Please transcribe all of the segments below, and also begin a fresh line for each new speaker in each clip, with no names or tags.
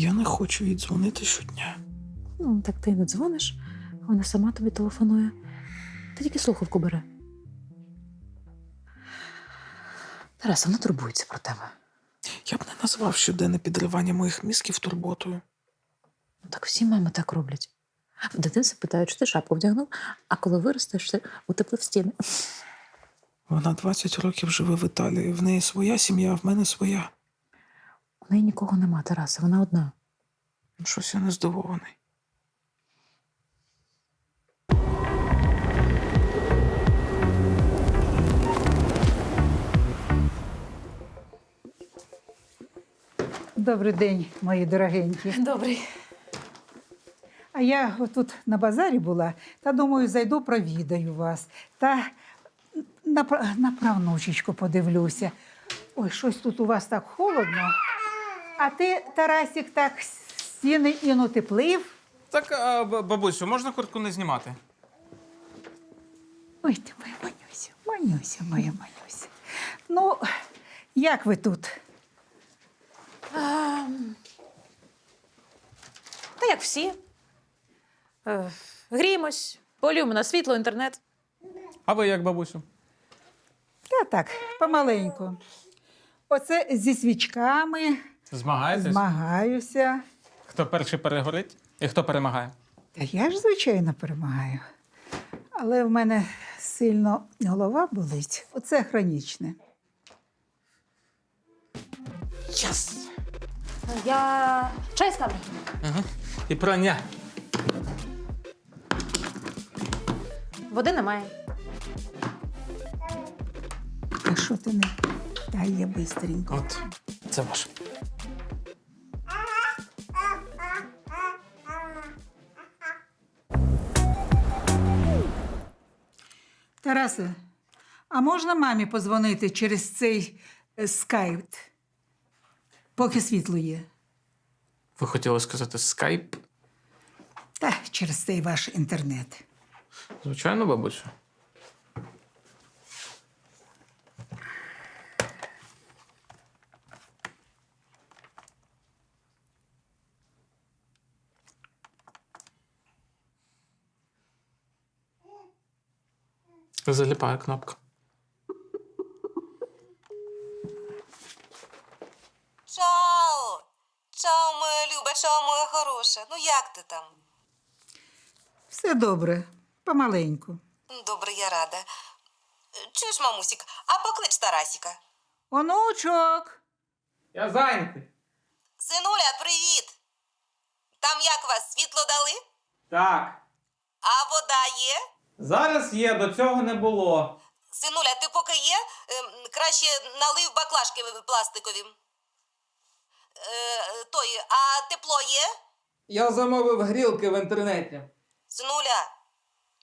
Я не хочу їй дзвонити щодня.
Ну, так ти не дзвониш, вона сама тобі телефонує. Ти тільки слухавку бери. Тарас, вона турбується про тебе.
Я б не назвав щоденне підривання моїх мізків турботою.
Ну, так всі мами так роблять. В дитинстві питають, що ти шапку вдягнув, а коли виростеш, ти утеплив стіни.
Вона 20 років живе в Італії. В неї своя сім'я, а в мене своя.
У неї нікого нема, Тараса, вона одна.
Ну, Щось я не здивований.
Добрий день, мої дорогенькі.
Добрий.
А я отут на базарі була, та думаю, зайду, провідаю вас. Та на, пра- на правнучечку подивлюся. Ой, щось тут у вас так холодно. А ти, Тарасік, так стіни і утеплив.
Так, а, б- бабусю, можна куртку не знімати?
Ой, ти моя манюся, манюся, моя манюся. Ну, як ви тут?
Та як всі. Е, гріємось, полюємо на світло, інтернет.
А ви як бабусю?
Та так, помаленьку. Оце зі свічками
Змагаєтесь?
змагаюся.
Хто перший перегорить і хто перемагає?
Та я ж, звичайно, перемагаю. Але в мене сильно голова болить. Оце хронічне.
Час!
Я чай ставлю.
Ага. І прання.
Води немає.
А що ти не дай я бистренько.
От, це ваше.
Тарасе, а можна мамі позвонити через цей скайт? скайп, поки світло є?
Ви хотіли сказати скайп?
Та через цей ваш інтернет.
Звичайно, бабусю. Заліпає кнопка.
Чао! Чао, моя люба, чао, моя хороша. Ну як ти там?
Все добре, помаленьку.
Добре, я рада. Чуєш, мамусік, а поклич Тарасіка.
Онучок!
Я зайнятий.
Синуля, привіт! Там як вас світло дали?
Так.
А вода є?
Зараз є, до цього не було.
Синуля, ти поки є, ем, краще налив баклажки пластикові. Е, той, а тепло є?
Я замовив грілки в інтернеті.
Синуля,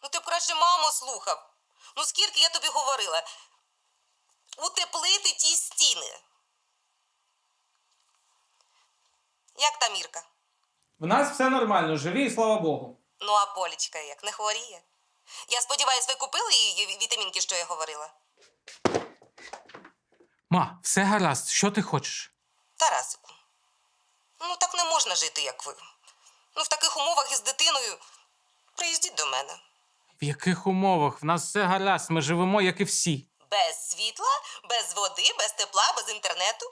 ну ти б краще маму слухав. Ну скільки я тобі говорила? Утеплити ті стіни. Як там Ірка?
В нас все нормально, живі, і слава Богу.
Ну, а Полічка як не хворіє? Я сподіваюся, ви купили їй вітамінки, що я говорила?
Ма, все гаразд, що ти хочеш?
Тарасику, ну так не можна жити, як ви. Ну, в таких умовах із дитиною приїздіть до мене.
В яких умовах? В нас все гаразд, ми живемо, як і всі.
Без світла, без води, без тепла, без інтернету.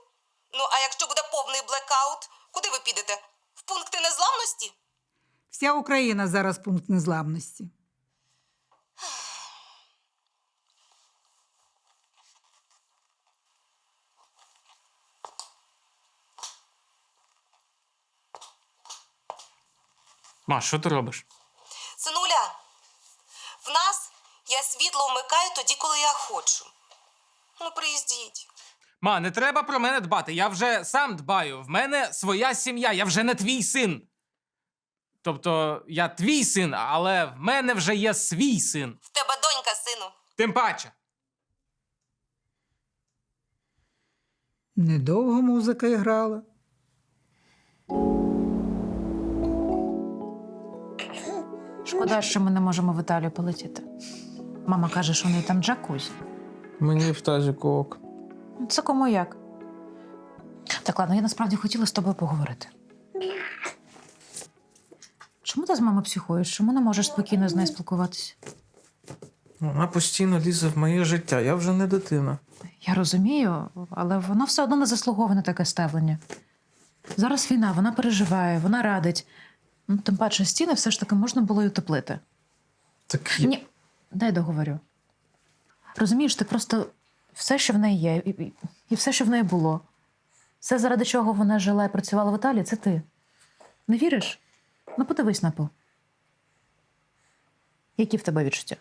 Ну, а якщо буде повний блекаут, куди ви підете? В пункти незламності?
Вся Україна зараз пункт незламності.
Ма, що ти робиш?
Синуля, в нас я світло вмикаю тоді, коли я хочу. Ну, приїздіть.
Ма, не треба про мене дбати. Я вже сам дбаю. В мене своя сім'я, я вже не твій син. Тобто, я твій син, але в мене вже є свій син.
В тебе донька, сину.
Тим паче.
Недовго музика грала.
Шкода, що ми не можемо в Італію полетіти. Мама каже, що у неї там джакузі.
Мені в тазіку ок.
Це кому як? Так, ладно, я насправді хотіла з тобою поговорити. чому ти з мамою психуєш? Чому не можеш спокійно з нею спілкуватися?
Вона постійно лізе в моє життя. Я вже не дитина.
Я розумію, але вона все одно не заслуговує на таке ставлення. Зараз війна, вона переживає, вона радить. Ну, тим паче, стіни все ж таки можна було й утеплити.
Так я...
Ні, дай договорю. Розумієш, ти просто все, що в неї є, і, і, і все, що в неї було. Все, заради чого вона жила і працювала в Італії, це ти. Не віриш? Ну, подивись на по. Які в тебе відчуття?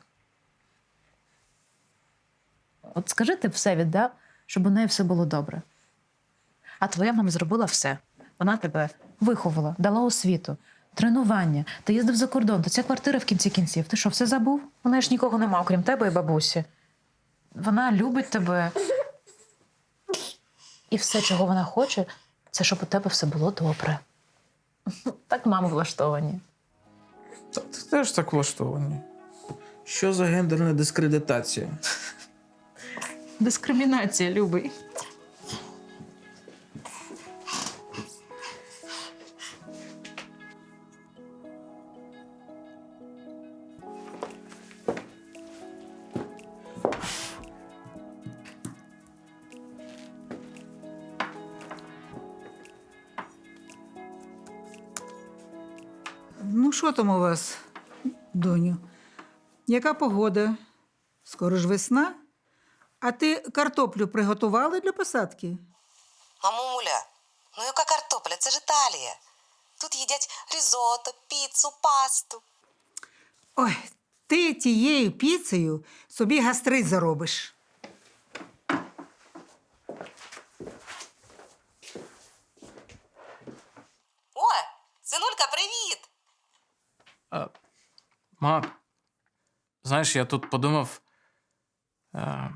От скажи, ти все віддав, щоб у неї все було добре. А твоя мама зробила все. Вона тебе виховала, дала освіту, тренування. Ти їздив за кордон, то ця квартира в кінці кінців. Ти що, все забув? Неї ж нікого нема, окрім тебе і бабусі. Вона любить тебе. І все, чого вона хоче, це щоб у тебе все було добре. Так мами влаштовані.
Та ти теж так влаштовані. Що за гендерна дискредитація?
Дискримінація, любий.
Ну, що там у вас, доню? Яка погода? Скоро ж весна? А ти картоплю приготувала для посадки?
Мамуля, ну яка картопля? Це ж Італія. Тут їдять різото, піцу, пасту.
Ой, ти тією піцею собі гастрит заробиш.
О, синулька, привіт!
Ма, знаєш, я тут подумав. Е,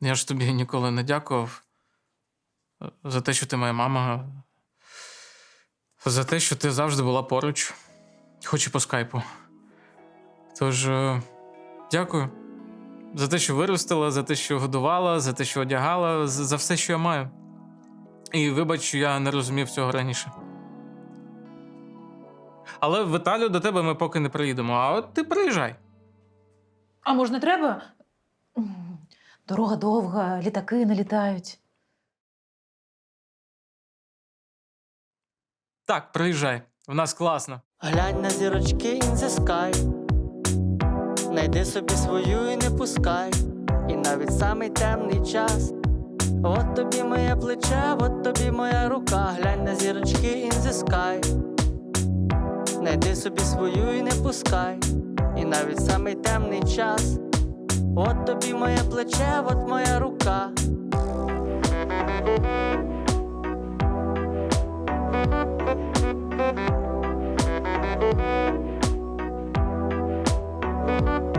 я ж тобі ніколи не дякував е, за те, що ти моя мама. За те, що ти завжди була поруч, хоч і по скайпу. Тож, е, дякую за те, що виростила, за те, що годувала, за те, що одягала, за, за все, що я маю. І вибач, що я не розумів цього раніше. Але в Італію до тебе ми поки не приїдемо, а от ти приїжджай.
А може, не треба? М, Дорога довга, літаки не літають.
Так, приїжджай. В нас класно.
Глянь на зірочки in the sky Найди собі свою і не пускай, і навіть самий темний час. От тобі моє плече, от тобі моя рука, глянь на зірочки in the sky Знайди собі свою і не пускай, і навіть самий темний час. От тобі моє плече, от моя рука. Thank you.